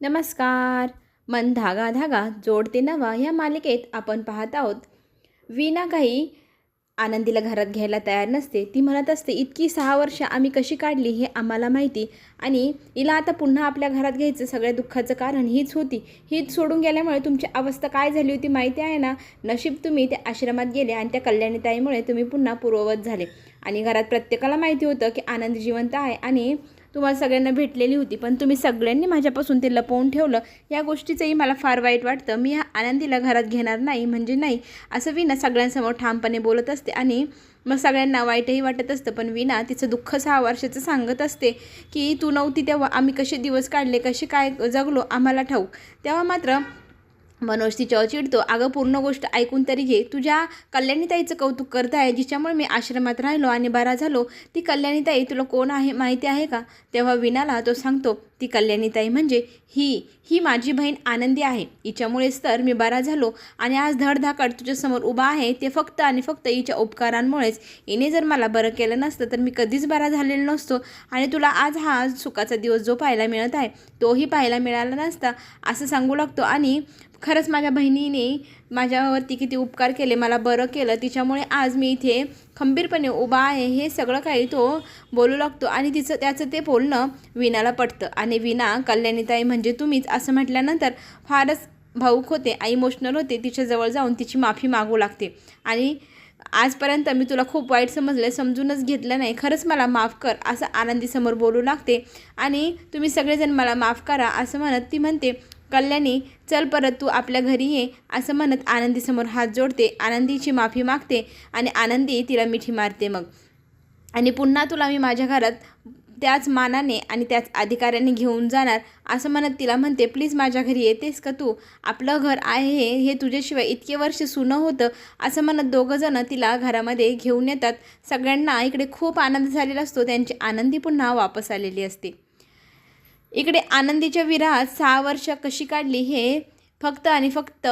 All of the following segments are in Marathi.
नमस्कार. मन धागा धागा जोडते नवा या मालिकेत आपण पाहत आहोत. वीणा काही आनंदीला घरात घ्यायला तयार नसते. ती म्हणत असते इतकी सहा वर्ष आम्ही कशी काढली हे आम्हाला माहिती. आणि हिला आता पुन्हा आपल्या घरात घ्यायचं सगळ्या दुःखाचं कारण हीच होती. हीच सोडून गेल्यामुळे तुमची अवस्था काय झाली होती माहिती आहे ना? नशीब तुम्ही त्या आश्रमात गेले आणि त्या कल्याणीताईमुळे तुम्ही पुन्हा पूर्ववत झाले. आणि घरात प्रत्येकाला माहिती होतं की आनंद जिवंत आहे आणि तुम्हाला सगळ्यांना भेटलेली होती पण तुम्ही सगळ्यांनी माझ्यापासून ते लपवून ठेवलं. या गोष्टीचंही मला फार वाईट वाटतं. मी आनंदीला घरात घेणार नाही म्हणजे नाही. असं विना सगळ्यांसमोर ठामपणे बोलत असते आणि मग सगळ्यांना वाईटही वाटत असतं पण विना तिचं दुःख सहा वर्षाचं सांगत असते की तू नव्हती तेव्हा. आम्ही कसे दिवस काढले? कसे काय जगलो? आम्हाला ठाऊक. तेव्हा मात्र मनोज तिच्यावर चिडतो. अगं पूर्ण गोष्ट ऐकून तरी घे. तुझ्या कल्याणीताईचं कौतुक करत आहे. जिच्यामुळे मी आश्रमात राहिलो आणि बरा झालो. ती कल्याणीताई तुला कोण आहे माहिती आहे का? तेव्हा विनाला तो सांगतो ती कल्याणीताई म्हणजे ही ही माझी बहीण आनंदी आहे. हिच्यामुळेच तर मी बरा झालो आणि आज धडधाकड तुझ्यासमोर उभा आहे. ते फक्त आणि फक्त हिच्या उपकारांमुळेच. हिने जर मला बरं केलं नसतं तर मी कधीच बरा झालेलो नसतो. आणि तुला आज हा सुखाचा दिवस जो पाहायला मिळत आहे तोही पाहायला मिळाला नसता असं सांगू लागतो. आणि खरंच माझ्या बहिणीने माझ्यावरती किती उपकार केले मला बरं केलं. तिच्यामुळे आज मी इथे खंबीरपणे उभा आहे हे सगळं काही तो बोलू लागतो आणि तिचं त्याचं ते बोलणं विणाला पटतं. आणि विना कल्याणीताई म्हणजे तुम्हीच असं म्हटल्यानंतर फारच भाऊक होते इमोशनल होते. तिच्याजवळ जाऊन तिची माफी मागू लागते. आणि आजपर्यंत मी तुला खूप वाईट समजलं समजूनच घेतलं नाही. खरंच मला माफ कर असं आनंदीसमोर बोलू लागते. आणि तुम्ही सगळेजण मला माफ करा असं म्हणत ती म्हणते कल्याणी चल परत तू आपल्या घरी ये असं म्हणत आनंदीसमोर हात जोडते. आनंदीची माफी मागते आणि आनंदी तिला मिठी मारते मग. आणि पुन्हा तुला मी माझ्या घरात त्याच मानाने आणि त्याच अधिकाऱ्याने घेऊन जाणार असं म्हणत तिला म्हणते प्लीज माझ्या घरी येतेस का तू? आपलं घर आहे हे तुझ्याशिवाय इतके वर्ष सुनं होतं. असं म्हणत दोघंजणं तिला घरामध्ये घेऊन येतात. सगळ्यांना इकडे खूप आनंद झालेला असतो. त्यांची आनंदी पुन्हा वापस आलेली असते. इकडे आनंदीच्या विरात सहा वर्ष कशी काढली हे फक्त आणि फक्त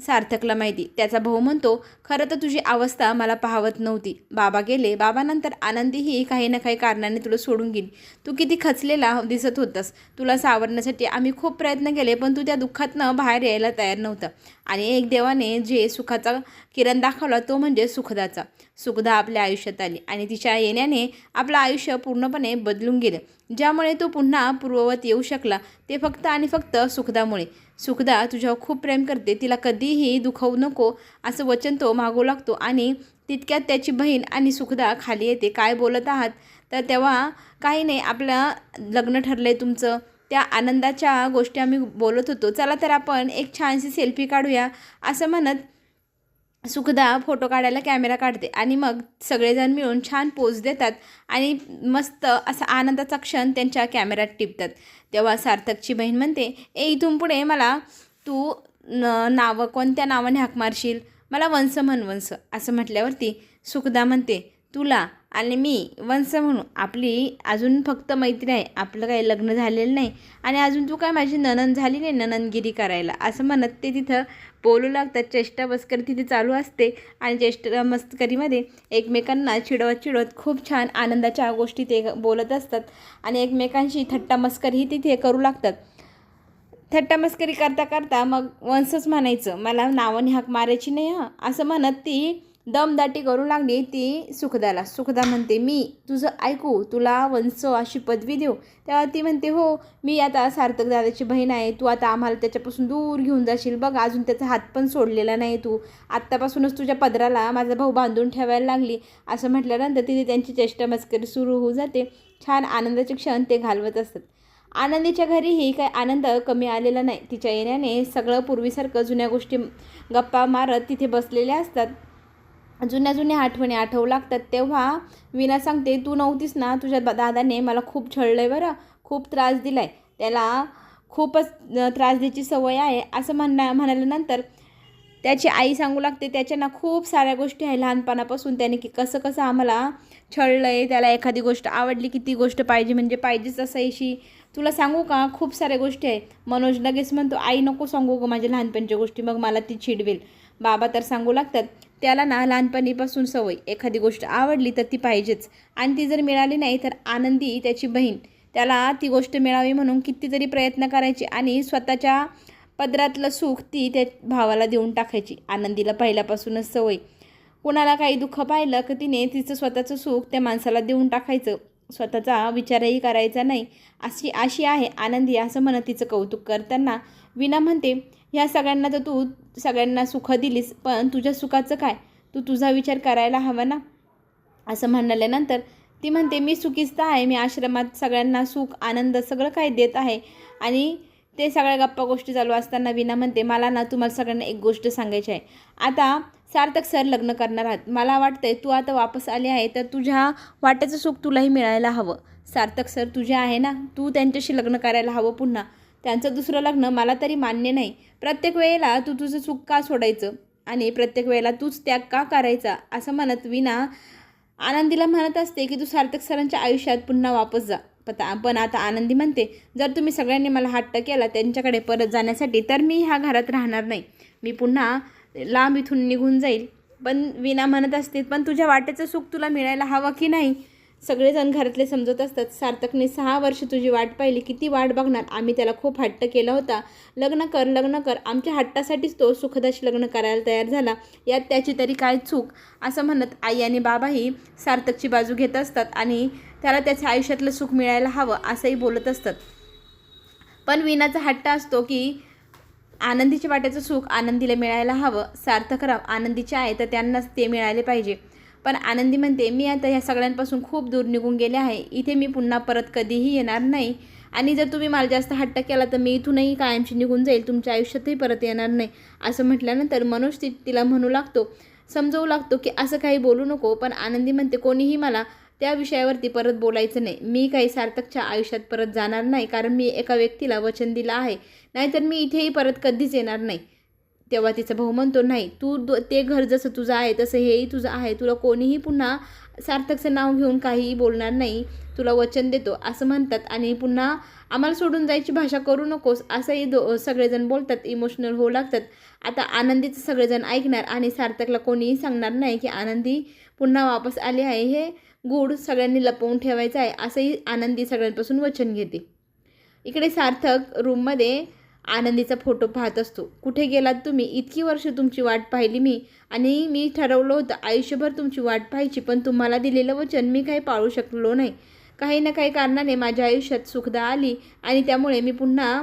सार्थकला माहिती. त्याचा भाऊ म्हणतो खरं तर तुझी अवस्था मला पाहवत नव्हती. बाबा गेले बाबानंतर आनंदीही काही ना काही कारणाने तुला सोडून गेली. तू किती खचलेला दिसत होतास. तुला सावरण्यासाठी आम्ही खूप प्रयत्न केले पण तू त्या दुःखातनं बाहेर यायला तयार नव्हतं. आणि एक देवाने जे सुखाचा किरण दाखवला तो म्हणजे सुखदाचा. सुखदा आपल्या आयुष्यात आली आणि तिच्या येण्याने आपलं आयुष्य पूर्णपणे बदलून गेलं. ज्यामुळे तो पुन्हा पूर्ववत येऊ शकला ते फक्त आणि फक्त सुखदामुळे. सुखदा तुझ्यावर खूप प्रेम करते. तिला कधीही दुखवू नको. असं वचन तो मागू लागतो आणि तितक्यात त्याची बहीण आणि सुखदा खाली येते. काय बोलत आहात? तर तेव्हा काही नाही आपलं लग्न ठरलं आहे तुमचं. त्या आनंदाच्या गोष्टी आम्ही बोलत होतो. चला तर आपण एक छानशी सेल्फी काढूया. असं म्हणत सुखदा फोटो काढायला कॅमेरा काढते आणि मग सगळेजण मिळून छान पोज देतात आणि मस्त असा आनंदाचा क्षण त्यांच्या कॅमेऱ्यात टिपतात. तेव्हा सार्थकची बहीण म्हणते ए इथून पुढे मला तू न नावं कोणत्या नावाने हाक मारशील? मला वंस म्हण वंस असं म्हटल्यावरती सुखदा म्हणते तुला आणि मी वंश म्हणू आपली अजून फक्त मैत्री आहे आपलं काही लग्न झालेलं नाही आणि अजून तू काय माझी ननन झाली नाही नननगिरी करायला. असं म्हणत ते तिथं बोलू लागतात चेष्टा मस्करी तिथे चालू असते आणि चेष्टा मस्करीमध्ये एकमेकांना चिडवत चिडवत खूप छान आनंदाच्या गोष्टी ते बोलत असतात आणि एकमेकांशी थट्टा मस्करीही तिथे करू लागतात. थट्टा मस्करी करता करता मग वंशच म्हणायचं मला नावाने हाक मारायची नाही हं. असं म्हणत ती दमदाटी करू लागली ती सुखदाला. सुखदा म्हणते मी तुझं ऐकू तुला वंश अशी पदवी देऊ. तेव्हा ती म्हणते हो मी आता सार्थक दादाची बहीण आहे तू आता आम्हाला त्याच्यापासून दूर घेऊन जाशील बघ अजून त्याचा हात पण सोडलेला नाही तू. आत्तापासूनच तुझ्या पदराला माझा भाऊ बांधून ठेवायला लागली. असं म्हटल्यानंतर तिथे त्यांची चेष्टा मस्करी सुरू होऊ जाते. छान आनंदाचे क्षण ते घालवत असतात. आनंदीच्या घरीही काही आनंद कमी आलेला नाही. तिच्या येण्याने सगळं पूर्वीसारखं जुन्या गोष्टी गप्पा मारत तिथे बसलेल्या असतात. जुन्या जुन्या आठवणी आठवू लागतात. तेव्हा विना सांगते तू नव्हतीस ना तुझ्या दादाने मला खूप छळलं आहे बरं. खूप त्रास दिला आहे त्याला खूपच त्रास द्यायची सवय आहे. असं म्हणण्या म्हणाल्यानंतर त्याची आई सांगू लागते त्याच्या ना खूप साऱ्या गोष्टी आहे लहानपणापासून. त्याने की कसं कसं आम्हाला छळलं आहे त्याला एखादी गोष्ट आवडली की ती गोष्ट पाहिजे म्हणजे पाहिजेच असायशी तुला सांगू का? खूप साऱ्या गोष्टी आहेत मनोज लगेच म्हणतो आई नको सांगू गं माझ्या लहानपणच्या गोष्टी. मग मला ती चिडवेल. बाबा तर सांगू लागतात त्याला ना लहानपणीपासून सवय. एखादी गोष्ट आवडली तर ती पाहिजेच. आणि ती जर मिळाली नाही तर आनंदी त्याची बहीण. त्याला ती गोष्ट मिळावी म्हणून कितीतरी प्रयत्न करायचे आणि स्वतःच्या पदरातलं सुख ती त्या भावाला देऊन टाकायची. आनंदीला पहिल्यापासूनच सवय. कुणाला काही दुःख पाहिलं की तिने तिचं स्वतःचं सुख त्या माणसाला देऊन टाकायचं. स्वतःचा विचारही करायचा नाही. अशी अशी आहे आनंदी असं म्हणत तिचं कौतुक करताना विना म्हणते ह्या सगळ्यांना तर तू सगळ्यांना सुख दिलीस पण तुझ्या सुखाचं काय? तू तुझा विचार करायला हवा ना? असं म्हणाल्यानंतर ती म्हणते मी सुखीच तर आहे. मी आश्रमात सगळ्यांना सुख आनंद सगळं काही देत आहे. आणि ते सगळ्या गप्पा गोष्टी चालू असताना विना म्हणते मला ना तुम्हाला सगळ्यांना एक गोष्ट सांगायची आहे. आता सार्थक सर लग्न करणार आहात. मला वाटतंय तू आता वापस आली आहे तर तुझ्या वाट्याचं सुख तुलाही मिळायला हवं. सार्थक सर तुझे आहे ना? तू त्यांच्याशी लग्न करायला हवं पुन्हा. त्यांचं दुसरं लग्न मला तरी मान्य नाही. प्रत्येक वेळेला तू तुझं चूक का सोडायचं? आणि प्रत्येक वेळेला तूच त्याग का करायचा? असं म्हणत विना आनंदीला म्हणत असते की तू सार्थक सरांच्या आयुष्यात पुन्हा वापस जा. पता पण आता आनंदी म्हणते जर तुम्ही सगळ्यांनी मला हट्ट केला त्यांच्याकडे परत जाण्यासाठी तर मी ह्या घरात राहणार नाही. मी पुन्हा लांब इथून निघून जाईल. पण विना म्हणत असते पण तुझ्या वाटेचं सुख तुला मिळायला हवं की नाही? सगळेजण घरातले समजत असतात. सार्थकने सहा वर्ष तुझी वाट पाहिली. किती वाट बघणार? आम्ही त्याला खूप हट्ट केला होता. लग्न कर लग्न कर. आमच्या हट्टासाठीच तो सुखदाशी लग्न करायला तयार झाला. यात त्याची तरी काय चूक? असं म्हणत आई आणि बाबाही सार्थकची बाजू घेत असतात आणि त्याला त्याच्या आयुष्यातलं सुख मिळायला हवं असंही बोलत असतात. पण विनाचा हट्ट असतो की आनंदीच्या वाट्याचं सुख आनंदीला मिळायला हवं सार्थकराव आनंदीचे आहे तर त्यांनाच ते मिळाले पाहिजे. पण आनंदी म्हणते मी आता ह्या सगळ्यांपासून खूप दूर निघून गेले आहे. इथे मी पुन्हा परत कधीही येणार नाही. आणि जर तुम्ही मला जास्त हट्ट केला तर मी इथूनही कायमची निघून जाईल. तुमच्या आयुष्यातही परत येणार नाही. असं म्हटल्यानंतर मनोज ती तिला म्हणू लागतो. समजवू लागतो की असं काही बोलू नको. पण आनंदी म्हणते कोणीही मला त्या विषयावरती परत बोलायचं नाही. मी काही सार्थकच्या आयुष्यात परत जाणार नाही कारण मी एका व्यक्तीला वचन दिलं आहे. नाहीतर मी इथेही परत कधीच येणार नाही. तेव्हा तिचा भाऊ म्हणतो नाही तू ते घर जसं तुझं आहे तसं हेही तुझं आहे. तुला कोणीही पुन्हा सार्थकचं नाव घेऊन काहीही बोलणार नाही. तुला वचन देतो असं म्हणतात. आणि पुन्हा आम्हाला सोडून जायची भाषा करू नकोस असंही दो सगळेजण बोलतात. इमोशनल होऊ लागतात. आता आनंदीचं सगळेजण ऐकणार आणि सार्थकला कोणीही सांगणार नाही की आनंदी पुन्हा वापस आली आहे हे गूढ सगळ्यांनी लपवून ठेवायचं आहे असंही आनंदी सगळ्यांपासून वचन घेते. इकडे सार्थक रूममध्ये आनंदीचा फोटो पाहत असतो. कुठे गेलात तुम्ही? इतकी वर्ष तुमची वाट पाहिली मी आणि मी ठरवलं होतं आयुष्यभर तुमची वाट पाहायची पण तुम्हाला दिलेलं वचन मी काही पाळू शकलो नाही. काही ना काही कारणाने माझ्या आयुष्यात सुखदा आली आणि त्यामुळे मी पुन्हा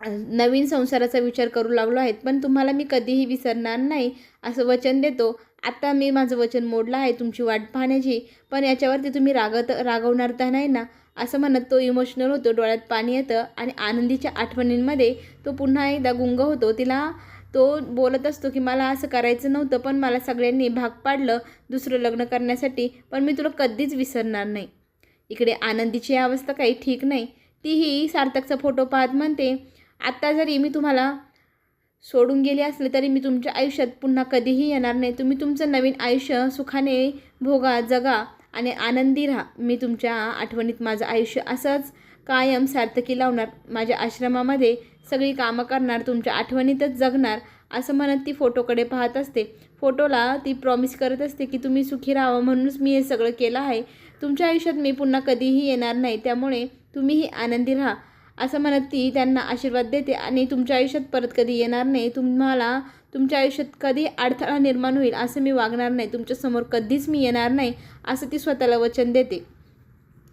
नवीन संसाराचा विचार करू लागलो आहेत पण तुम्हाला मी कधीही विसरणार नाही असं वचन देतो. आत्ता मी माझं वचन मोडलं आहे तुमची वाट पाहण्याची. पण याच्यावरती तुम्ही रागत रागवणार तर नाही ना? असं म्हणत तो इमोशनल होतो डोळ्यात पाणी येतं आणि आनंदीच्या आठवणींमध्ये तो पुन्हा एकदा गुंग होतो. तिला तो बोलत असतो की मला असं करायचं नव्हतं पण मला सगळ्यांनी भाग पाडलं दुसरं लग्न करण्यासाठी पण मी तुला कधीच विसरणार नाही. इकडे आनंदीची अवस्था काही ठीक नाही. तीही सार्थकचा फोटो पाहत म्हणते आत्ता जरी मी तुम्हाला सोडून गेले असले तरी मी तुमच्या आयुष्यात पुन्हा कधीही येणार नाही. तुम्ही तुमचं नवीन आयुष्य सुखाने भोगा जगा आणि आनंदी राहा. मी तुमच्या आठवणीत माझं आयुष्य असंच कायम सार्थकी लावणार. माझ्या आश्रमामध्ये सगळी कामं करणार तुमच्या आठवणीतच जगणार असं म्हणत ती फोटोकडे पाहत असते. फोटोला ती प्रॉमिस करत असते की तुम्ही सुखी राहावं म्हणूनच मी हे सगळं केलं आहे. तुमच्या आयुष्यात मी पुन्हा कधीही येणार नाही. त्यामुळे तुम्हीही आनंदी राहा. असं म्हणत ती त्यांना आशीर्वाद देते आणि तुमच्या आयुष्यात परत कधी येणार नाही. तुम्हाला तुमच्या आयुष्यात कधी अडथळा निर्माण होईल असं मी वागणार नाही. तुमच्यासमोर कधीच मी येणार नाही असं ती स्वतःला वचन देते.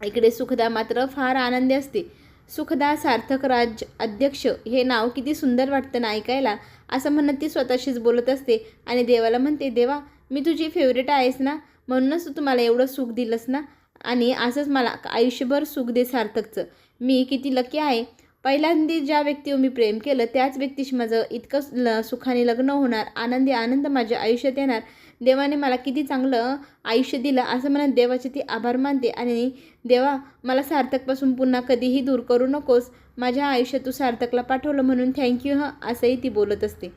इकडे सुखदा मात्र फार आनंदी असते. सुखदा सार्थक राज अध्यक्ष हे नाव किती सुंदर वाटतं ना ऐकायला असं म्हणत ती स्वतःशीच बोलत असते आणि देवाला म्हणते देवा मी तुझी फेवरेट आहेस ना? म्हणूनच तू तुम्हाला एवढं सुख दिलंस ना? आणि असंच मला आयुष्यभर सुख दे सार्थकचं. मी किती लकी आहे. पहिल्यांदी ज्या व्यक्तीवर मी प्रेम केलं त्याच व्यक्तीशी माझं इतकं ल सुखाने लग्न होणार आनंदी आनंद माझ्या आयुष्यात येणार. देवाने मला किती चांगलं आयुष्य दिलं असं म्हणत देवाचे ती आभार मानते. आणि देवा मला सार्थकपासून पुन्हा कधीही दूर करू नकोस. माझ्या आयुष्यात तू सार्थकला पाठवलं म्हणून थँक्यू ह असंही ती बोलत असते.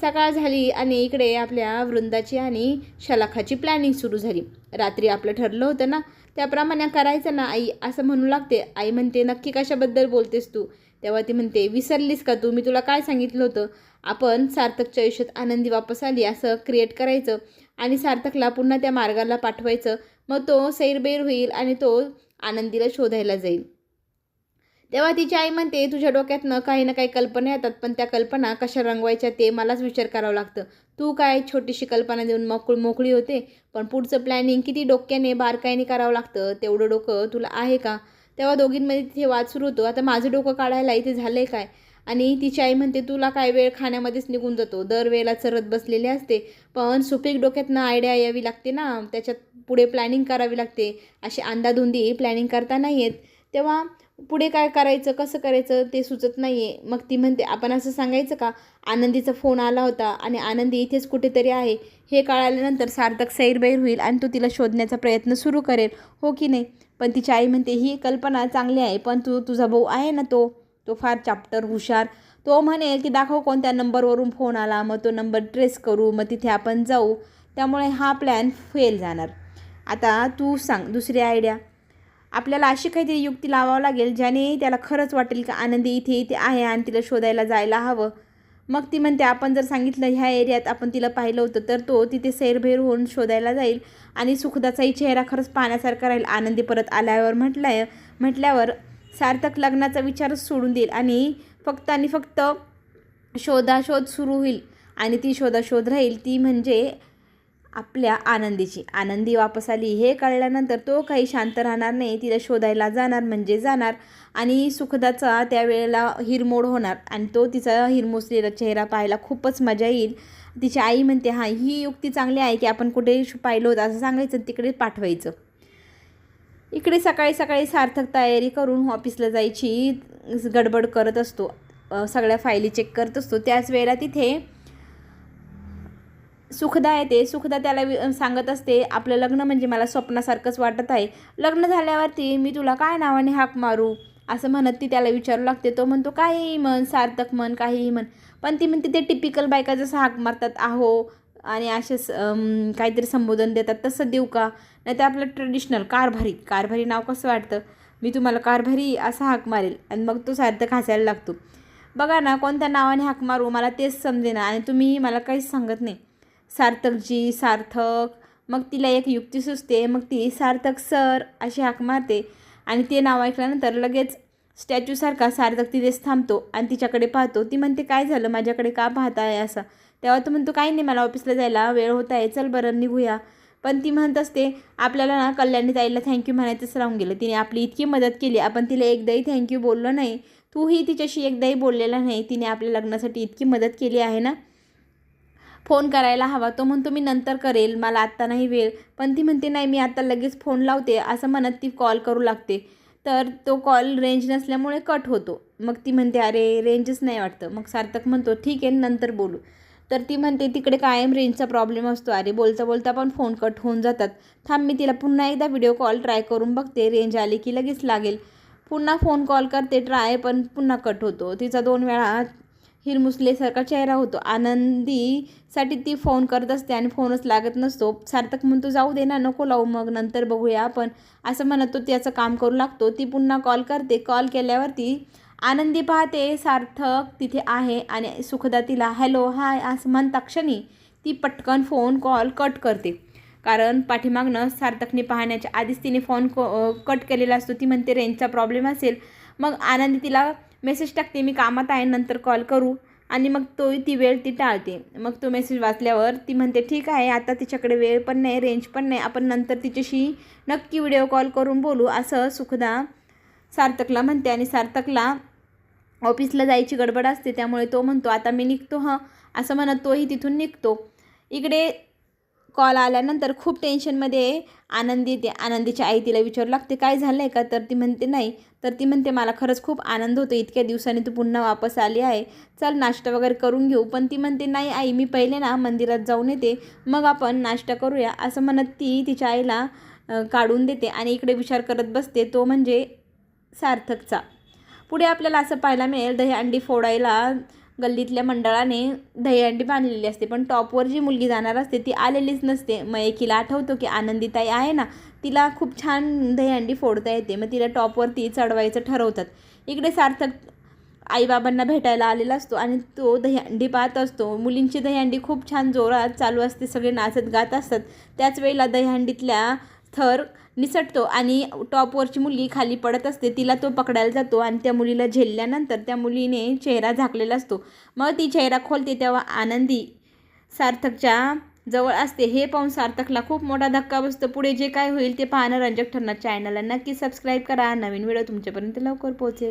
सकाळ झाली आणि इकडे आपल्या वृंदाची आणि शलाखाची प्लॅनिंग सुरू झाली. रात्री आपलं ठरलं होतं ना त्याप्रमाणे करायचं ना आई असं म्हणू लागते. आई म्हणते नक्की कशाबद्दल बोलतेस तू? तेव्हा ती म्हणते विसरलीस का तू? मी तुला काय सांगितलं होतं? आपण सार्थकच्या आयुष्यात आनंदी वापस आली असं क्रिएट करायचं आणि सार्थकला पुन्हा त्या मार्गाला पाठवायचं. मग तो सैरबैर होईल आणि तो आनंदीला शोधायला जाईल. तेव्हा तिची आई म्हणते तुझ्या डोक्यातनं काही ना काही कल्पना येतात पण त्या कल्पना कशा रंगवायच्या ते मलाच विचार करावं लागतं. तू काय छोटीशी कल्पना देऊन मोकळ मोकळी होते? पण पुढचं प्लॅनिंग किती डोक्याने बारकाईने करावं लागतं? तेवढं डोकं तुला आहे का? तेव्हा दोघींमध्ये तिथे वाद सुरू होतो. आता माझं डोकं काढायला इथे झालं आहे काय? आणि तिची आई म्हणते तुला काय वेळ खाण्यामध्येच निघून जातो? दरवेळेला चरत बसलेले असते. पण सुपीक डोक्यातनं आयडिया यावी लागते ना. त्याच्यात पुढे प्लॅनिंग करावी लागते. अशी अंदाधुंदी प्लॅनिंग करता नाही येत. तेव्हा पुढे काय करायचं कसं करायचं ते सुचत नाही आहे मग ती म्हणते आपण असं सांगायचं का? आनंदीचा फोन आला होता आणि आनंदी इथेच कुठेतरी आहे. हे कळाल्यानंतर सार्थक सैरबैर होईल आणि तो तिला शोधण्याचा प्रयत्न सुरू करेल. हो की नाही? पण तिची आई म्हणते ही कल्पना चांगली आहे पण तू तुझा भाऊ आहे ना तो? तो फार चाप्टर हुशार. तो म्हणेल की दाखव कोणत्या नंबरवरून फोन आला. मग तो नंबर ट्रेस करू. मग तिथे आपण जाऊ. त्यामुळे हा प्लॅन फेल जाणार. आता तू सांग दुसरी आयडिया. आपल्याला अशी काहीतरी युक्ती लावावं लागेल ज्याने त्याला खरंच वाटेल की आनंदी इथे इथे आहे आणि तिला शोधायला जायला हवं. मग ती म्हणते आपण जर सांगितलं ह्या एरियात आपण तिला पाहिलं होतं तर तो तिथे सैरभैर होऊन शोधायला जाईल आणि सुखदाचाही चेहरा खरंच पाहण्यासारखा राहील. आनंदी परत आल्यावर म्हटलं म्हटल्यावर सार्थक लग्नाचा विचारच सोडून देईल आणि फक्त आणि फक्त शोधाशोध सुरू होईल आणि ती शोधाशोध राहील. ती म्हणजे आपल्या आनंदीची. आनंदी वापस आली हे कळल्यानंतर तो काही शांत राहणार नाही तिला शोधायला जाणार म्हणजे जाणार आणि सुखदाचा त्यावेळेला हिरमोड होणार आणि तो तिचा हिरमोसलेला चेहरा पाहायला खूपच मजा येईल. तिची आई म्हणते हां ही युक्ती चांगली आहे की आपण कुठे पाहिलं होतं असं सांगायचं तिकडे पाठवायचं. इकडे सकाळी सकाळी सार्थक तयारी करून ऑफिसला जायची गडबड करत असतो. सगळ्या फायली चेक करत असतो. त्याच वेळेला तिथे सुखदा येते सुखदा त्याला वि सांगत असते आपलं लग्न म्हणजे मला स्वप्नासारखंच वाटत आहे. लग्न झाल्यावरती मी तुला काय नावाने हाक मारू? असं म्हणत ती त्याला विचारू लागते. तो म्हणतो काहीही म्हण सार्थक म्हण काहीही म्हण. पण ती म्हणते ते टिपिकल बायका जसं हाक मारतात आहो. आणि असे काहीतरी संबोधन देतात तसं देऊ का? नाही तर आपलं ट्रेडिशनल कारभारी. कारभारी नाव कसं वाटतं? मी तुम्हाला कारभारी असा हाक मारेल. आणि मग तो सार्थक हसायला लागतो. बघा ना कोणत्या नावाने हाक मारू? मला तेच समजे ना आणि तुम्ही मला काहीच सांगत नाही. सार्थकजी सार्थक. मग तिला एक युक्ती सुचते मग ती सार्थक सर अशी हाक मारते आणि ते नाव ऐकल्यानंतर लगेच स्टॅच्यूसारखा सार्थक तिथेच थांबतो आणि तिच्याकडे पाहतो. ती म्हणते काय झालं? माझ्याकडे का पाहता आहे असं? तेव्हा तो म्हणतो काही नाही मला ऑफिसला जायला वेळ होत आहे. चल बरं निघूया. पण ती म्हणत असते आपल्याला ना कल्याणी ताईला थँक्यू म्हणायचंच राहून गेलं. तिने आपली इतकी मदत केली. आपण तिला एकदाही थँक्यू बोललो नाही. तूही तिच्याशी एकदाही बोललेला नाही. तिने आपल्या लग्नासाठी इतकी मदत केली आहे ना? फोन करायला हवा. तो म्हणतो मी नंतर करेल मला आत्ता नाही वेळ. पण ती म्हणते नाही मी आत्ता लगेच फोन लावते. असं म्हणत ती कॉल करू लागते. तर तो कॉल रेंज नसल्यामुळे कट होतो. मग ती म्हणते अरे रेंजच नाही वाटतं. मग सार्थक म्हणतो ठीक आहे नंतर बोलू. तर ती म्हणते तिकडे कायम रेंजचा प्रॉब्लेम असतो. अरे बोलता बोलता पण फोन कट होऊन जातात. थांब मी तिला पुन्हा एकदा व्हिडिओ कॉल ट्राय करून बघते. रेंज आली की लगेच लागेल. पुन्हा फोन कॉल करते ट्राय पण पुन्हा कट होतो. तिचा दोन वेळा हिरमुसलेसारखा चेहरा होतो. आनंदीसाठी ती फोन करत असते आणि फोनच लागत नसतो. सार्थक म्हणतो जाऊ दे ना नको लावू मग नंतर बघूया आपण. असं म्हणत तो त्याचं काम करू लागतो. ती पुन्हा कॉल करते. कॉल केल्यावरती आनंदी पाहते सार्थक तिथे आहे. आणि सुखदा तिला हॅलो हाय असं म्हणता क्षणी ती पटकन फोन कॉल कट करते. कारण पाठीमागनं सार्थकने पाहण्याच्या आधीच तिने फोन कट केलेला असतो. ती म्हणते रेंजचा प्रॉब्लेम असेल. मग आनंदी तिला मेसेज टाकते मी कामात आहे नंतर कॉल करू. आणि मग तो ती वेळ ती टाळते. मग तो मेसेज वाचल्यावर ती म्हणते ठीक आहे आता तिच्याकडे वेळ पण नाही रेंज पण नाही. आपण नंतर तिच्याशी नक्की व्हिडिओ कॉल करून बोलू असं सुखदा सार्थकला म्हणते. आणि सार्थकला ऑफिसला जायची गडबड असते त्यामुळे तो म्हणतो आता मी निघतो हं. असं म्हणत तोही तिथून निघतो. इकडे कॉल आल्यानंतर खूप टेन्शनमध्ये आनंदी येते आनंदीची आई तिला विचारू लागते काय झालं आहे का? तर ती म्हणते नाही. तर ती म्हणते मला खरंच खूप आनंद होतो इतक्या दिवसांनी तू पुन्हा वापस आली आहे. चल नाश्ता वगैरे करून घेऊ. पण ती म्हणते नाही आई मी पहिले ना मंदिरात जाऊन येते. मग आपण नाश्ता करूया. असं म्हणत ती तिच्या आईला काढून देते आणि इकडे विचार करत बसते. तो म्हणजे सार्थकचा. पुढे आपल्याला असं पाहायला मिळेल दही अंडी फोडायला गल्लीतल्या मंडळाने दहीहंडी बांधलेली असते. पण टॉपवर जी मुलगी जाणार असते ती आलेलीच नसते. मग एकीला आठवतो की आनंदीताई आहे ना तिला खूप छान दहीहंडी फोडता येते. मग तिला टॉपवरती चढवायचं ठरवतात. इकडे सार्थक आईबाबांना भेटायला आलेला असतो आणि तो दहीहंडी पाहत असतो. मुलींची दहीहंडी खूप छान जोरात चालू असते. सगळे नाचत गात असतात. त्याच वेळेला दहीहंडीतल्या थर निसटतो आणि टॉपवरची मुलगी खाली पडत असते तिला तो पकडायला जातो आणि त्या मुलीला झेलल्यानंतर त्या मुलीने चेहरा झाकलेला असतो. मग ती चेहरा खोलते तेव्हा आनंदी सार्थकच्या जवळ असते. हे पाहून सार्थकला खूप मोठा धक्का बसतो. पुढे जे काय होईल ते पाहणं रंजक ठरणार चॅनलला नक्की सबस्क्राईब करा. नवीन व्हिडिओ तुमच्यापर्यंत लवकर पोहोचेल.